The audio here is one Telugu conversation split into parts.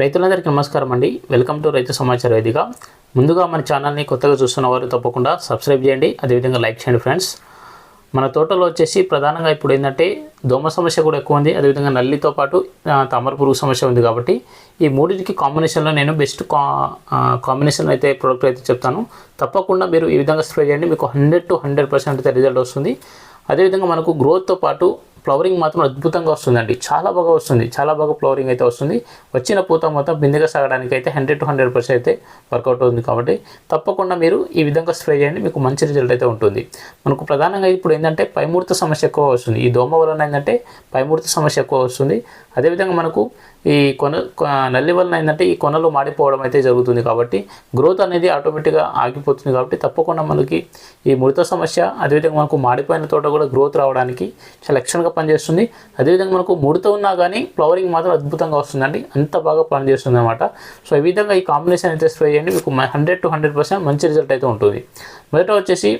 రైతులందరికీ నమస్కారం అండి. వెల్కమ్ టు రైతు సమాచార వేదిక. ముందుగా మన ఛానల్ని కొత్తగా చూస్తున్న వారు తప్పకుండా సబ్స్క్రైబ్ చేయండి. అదేవిధంగా లైక్ చేయండి ఫ్రెండ్స్. మన తోటలో వచ్చేసి ప్రధానంగా ఇప్పుడు ఏంటంటే దోమ సమస్య కూడా ఎక్కువ ఉంది. అదేవిధంగా నల్లితో పాటు తామర పురుగు సమస్య ఉంది కాబట్టి ఈ మూడింటికి కాంబినేషన్లో నేను బెస్ట్ కా కాంబినేషన్ అయితే ప్రోడక్ట్ అయితే చెప్తాను. తప్పకుండా మీరు ఈ విధంగా స్ప్రే చేయండి. మీకు హండ్రెడ్ టు హండ్రెడ్ పర్సెంట్ అయితే రిజల్ట్ వస్తుంది. అదేవిధంగా మనకు గ్రోత్తో పాటు ఫ్లవరింగ్ మాత్రం అద్భుతంగా వస్తుందండి. చాలా బాగా వస్తుంది. చాలా బాగా ఫ్లవరింగ్ అయితే వస్తుంది. వచ్చిన పూత మొత్తం బిందెగా సాగడానికి అయితే హండ్రెడ్ టు హండ్రెడ్ పర్సెంట్ అయితే వర్కౌట్ అవుతుంది కాబట్టి తప్పకుండా మీరు ఈ విధంగా స్ప్రే చేయండి. మీకు మంచి రిజల్ట్ అయితే ఉంటుంది. మనకు ప్రధానంగా ఇప్పుడు ఏంటంటే పైమూర్త సమస్య ఎక్కువ వస్తుంది. ఈ దోమ వలన ఏంటంటే పైమూర్త సమస్య ఎక్కువ వస్తుంది. అదేవిధంగా మనకు ఈ కొన నల్లి వలన ఏంటంటే ఈ కొనలు మాడిపోవడం అయితే జరుగుతుంది కాబట్టి గ్రోత్ అనేది ఆటోమేటిక్గా ఆగిపోతుంది కాబట్టి తప్పకుండా మనకి ఈ మృత సమస్య అదేవిధంగా మనకు మాడిపోయిన తోట కూడా గ్రోత్ రావడానికి చాలా ఎక్సలెంట్గా పనిచేస్తుంది. అదేవిధంగా మనకు ముడత ఉన్నా కానీ ఫ్లవరింగ్ మాత్రం అద్భుతంగా వస్తుందండి. అంత బాగా పనిచేస్తుంది అనమాట సో ఈ విధంగా ఈ కాంబినేషన్ అయితే స్ప్రే చేయండి. మీకు హండ్రెడ్ టు హండ్రెడ్ పర్సెంట్ మంచి రిజల్ట్ అయితే ఉంటుంది. మొదట వచ్చేసి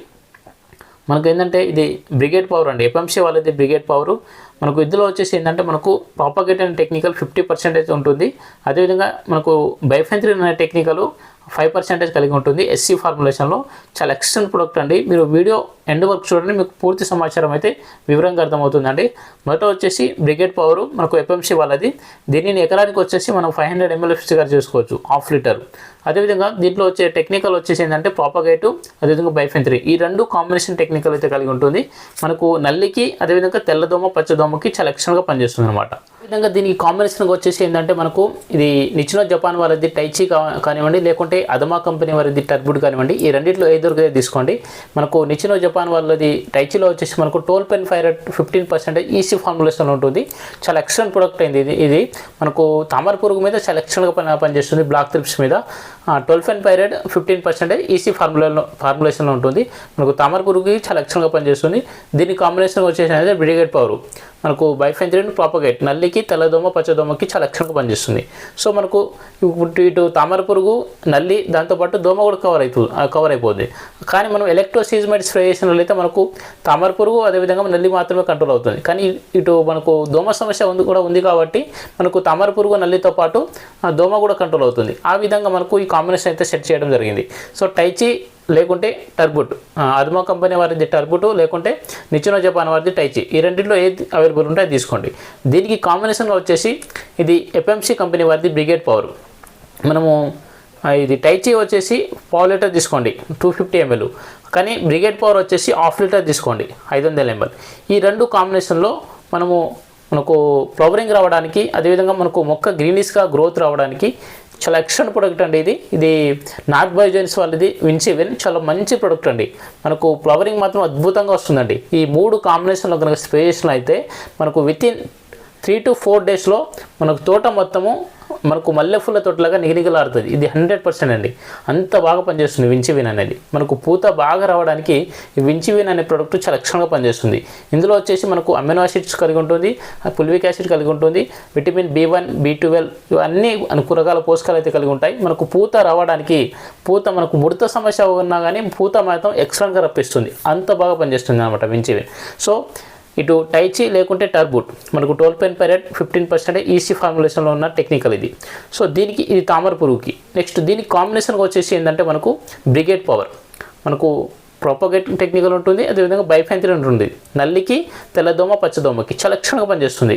మనకు ఏంటంటే ఇది బ్రిగేడ్ పవర్ అండి. ఎఫ్ఎంసీ వాళ్ళది బ్రిగేడ్ పవర్. మనకు ఇందులో వచ్చేసి ఏంటంటే మనకు propagate and technical fifty percentage ఉంటుంది. అదేవిధంగా మనకు బైఫెంత్రిన్ అనే టెక్నికల్ ఫైవ్ పర్సెంటేజ్ కలిగి ఉంటుంది. ఎస్సీ ఫార్ములేషన్లో చాలా ఎక్సలెంట్ ప్రొడక్ట్ అండి. మీరు వీడియో ఎండ్ వరకు చూడండి మీకు పూర్తి సమాచారం అయితే వివరంగా అర్థమవుతుందండి. మొదట వచ్చేసి బ్రిగేడ్ పవర్ మనకు ఎఫ్ఎంసీ వాళ్ళది. దీనిని ఎకరానికి వచ్చేసి మనం ఫైవ్ హండ్రెడ్ ఎంఎల్ ఫిక్స్గా చేసుకోవచ్చు హాఫ్ లీటర్ అదేవిధంగా దీంట్లో వచ్చే టెక్నికల్ వచ్చేసి ఏంటంటే ప్రాపగేటు అదేవిధంగా బైఫెంత్రి ఈ రెండు కాంబినేషన్ టెక్నికల్ అయితే కలిగి ఉంటుంది. మనకు నల్లికి అదేవిధంగా తెల్లదోమ పచ్చదోమకి చాలా ఎక్సలెంట్గా పనిచేస్తుంది అనమాట విధంగా దీనికి కాంబినేషన్ వచ్చేసి ఏంటంటే మనకు ఇది నిచ్చిన జపాన్ వారిది టైచి కా- కానివ్వండి లేకుంటే అదమా కంపెనీ వారిది టర్బుడ్ కానివ్వండి ఈ రెండిట్లో ఏదో తీసుకోండి. మనకు నిచ్చిన జపాన్ వాళ్ళది టైచిలో వచ్చేసి మనకు tolfenpyrad fifteen percentage EC formulation ఉంటుంది. చాలా ఎక్సలెంట్ ప్రొడక్ట్ అయింది ఇది. ఇది మనకు తామర పురుగు మీద చాలా ఎక్సలెంట్గా పని పనిచేస్తుంది బ్లాక్ త్రిప్స్ మీద. Twelve and pyrad fifteen percentage E ఫార్ములాలో ఫార్ములేషన్లో ఉంటుంది. మనకు తామర పురుగుకి చాలా లక్షణంగా పనిచేస్తుంది. దీని కాంబినేషన్ వచ్చేసి అనేది బ్రిగేడ్ పవర్ మనకు బైఫెంత్రిన్ ప్రాపగేట్ నల్లికి తెల్లదోమ పచ్చదోమకి చాలా లక్షణంగా పనిచేస్తుంది. సో మనకు ఇప్పుడు ఇటు తామర పురుగు నల్లి దాంతోపాటు దోమ కూడా కవర్ అవుతుంది కవర్ అయిపోద్ది. కానీ మనం ఎలక్ట్రోసీజ్మైడ్ స్ప్రే చేసిన అయితే మనకు తామర పురుగు అదేవిధంగా నల్లి మాత్రమే కంట్రోల్ అవుతుంది. కానీ ఇటు మనకు దోమ సమస్య ఉంది కూడా ఉంది కాబట్టి మనకు తామర పురుగు నల్లితో పాటు ఆ దోమ కూడా కంట్రోల్ అవుతుంది. ఆ విధంగా మనకు ఈ కాంబినేషన్ అయితే సెట్ చేయడం జరిగింది. సో టైచి లేకుంటే టర్బుట్ అదుమా కంపెనీ వారిది టర్బుట్ లేకుంటే నిచ్చినో జపాన్ వారిది టైచి ఈ రెండింటిలో ఏది అవైలబుల్ ఉంటే అది తీసుకోండి. దీనికి కాంబినేషన్గా వచ్చేసి ఇది ఎఫ్ఎంసి కంపెనీ వారిది బ్రిగేడ్ పవర్ మనము ఇది టైచి వచ్చేసి పావు లీటర్ తీసుకోండి టూ ఫిఫ్టీ ఎంఎల్ కానీ బ్రిగేడ్ పవర్ వచ్చేసి హాఫ్ లీటర్ తీసుకోండి ఐదు వందల ఎంఎల్ ఈ రెండు కాంబినేషన్లో మనము మనకు ఫ్లవరింగ్ రావడానికి అదేవిధంగా మనకు మొక్క గ్రీనిష్గా గ్రోత్ రావడానికి చాలా ఎక్సలెంట్ ప్రొడక్ట్ అండి ఇది. ఇది నాట్ బయోజెన్స్ వాళ్ళది విన్సివెన్ చాలా మంచి ప్రొడక్ట్ అండి. మనకు ఫ్లవరింగ్ మాత్రం అద్భుతంగా వస్తుందండి. ఈ మూడు కాంబినేషన్లో కనుక స్ప్రే చేసిన అయితే మనకు within three to four డేస్లో మనకు తోట మొత్తము మనకు మల్లెపూల తోటలాగా నిగనిగలాడుతుంది. ఇది హండ్రెడ్ పర్సెంట్ అండి. అంత బాగా పనిచేస్తుంది వించివిన్ అనేది. మనకు పూత బాగా రావడానికి వించివిన్ అనే ప్రోడక్ట్ చాలా లక్షణంగా పనిచేస్తుంది. ఇందులో వచ్చేసి మనకు అమినో యాసిడ్స్ కలిగి ఉంటుంది పుల్విక్ యాసిడ్ కలిగి ఉంటుంది vitamin B one B twelve ఇవన్నీ కూరగాయల పోషకాలు అయితే కలిగి ఉంటాయి. మనకు పూత రావడానికి పూత మనకు ముడత సమస్య ఉన్నా కానీ పూత మాత్రం ఎక్సలెంట్గా రప్పిస్తుంది. అంత బాగా పనిచేస్తుంది అనమాట వించివిన్ సో ఇటు టైచి లేకుంటే టర్బుట్ మనకు tolfenpyrad fifteen percent EC ఫార్ములేషన్లో ఉన్న టెక్నికల్ ఇది. సో దీనికి ఇది తామర పురుగుకి. నెక్స్ట్ దీనికి కాంబినేషన్గా వచ్చేసి ఏంటంటే మనకు బ్రిగేడ్ పవర్ మనకు ప్రొపగేట్ టెక్నికల్ ఉంటుంది అదేవిధంగా బైఫెంత్రి ఉంటుంది. నల్లికి తెల్లదోమ పచ్చదోమకి చాలా క్షణంగా పనిచేస్తుంది.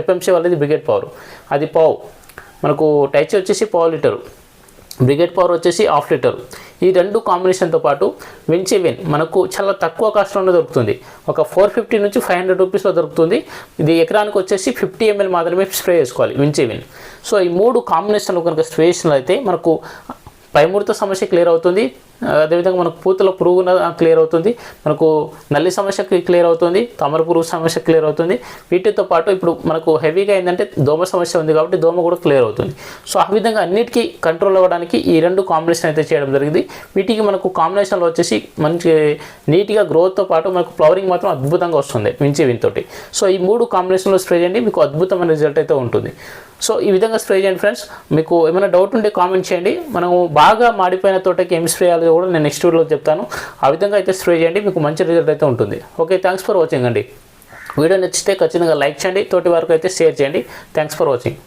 ఎఫ్ఎంసీ వాళ్ళది బ్రిగేడ్ పవర్ అది పావు. మనకు టైచి వచ్చేసి పావు లీటరు. బ్రిగేడ్ పవర్ వచ్చేసి హాఫ్ లీటర్. ఈ రెండు కాంబినేషన్తో పాటు వెన్ మనకు చాలా తక్కువ కాస్ట్లో దొరుకుతుంది. ఒక ఫోర్ ఫిఫ్టీ నుంచి ఫైవ్ హండ్రెడ్ రూపీస్లో దొరుకుతుంది. ఇది ఎకరానికి వచ్చేసి ఫిఫ్టీ ఎంఎల్ మాత్రమే స్ప్రే చేసుకోవాలి వెన్ సో ఈ మూడు కాంబినేషన్లో కనుక స్ప్రే చేసినట్లయితే మనకు పైముడత సమస్య క్లియర్ అవుతుంది. అదేవిధంగా మనకు పూతల పురుగు క్లియర్ అవుతుంది. మనకు నల్లి సమస్య క్లియర్ అవుతుంది. తామర పురుగు సమస్య క్లియర్ అవుతుంది. వీటితో పాటు ఇప్పుడు మనకు హెవీగా ఏంటంటే దోమ సమస్య ఉంది కాబట్టి దోమ కూడా క్లియర్ అవుతుంది. సో ఆ విధంగా అన్నిటికీ కంట్రోల్ అవ్వడానికి ఈ రెండు కాంబినేషన్ అయితే చేయడం జరిగింది. వీటికి మనకు కాంబినేషన్లో వచ్చేసి మంచి నీట్గా గ్రోత్తో పాటు మనకు ఫ్లవరింగ్ మాత్రం అద్భుతంగా వస్తుంది మించి వీనితోటి సో ఈ మూడు కాంబినేషన్లో స్ప్రే చేయండి. మీకు అద్భుతమైన రిజల్ట్ అయితే ఉంటుంది. సో ఈ విధంగా స్ప్రే చేయండి ఫ్రెండ్స్ మీకు ఏమైనా డౌట్ ఉంటే కామెంట్ చేయండి. మనము బాగా మాడిపోయిన తోటకి ఏం స్ప్రే కూడా నేను నెక్స్ట్ వీడియోలో చెప్తాను. ఆ విధంగా అయితే స్ప్రే చేయండి మీకు మంచి రిజల్ట్ అయితే ఉంటుంది. ఓకే థ్యాంక్స్ ఫర్ వాచింగ్ అండి. వీడియో నచ్చితే ఖచ్చితంగా లైక్ చేయండి తోటి వరకు అయితే షేర్ చేయండి. Thanks for watching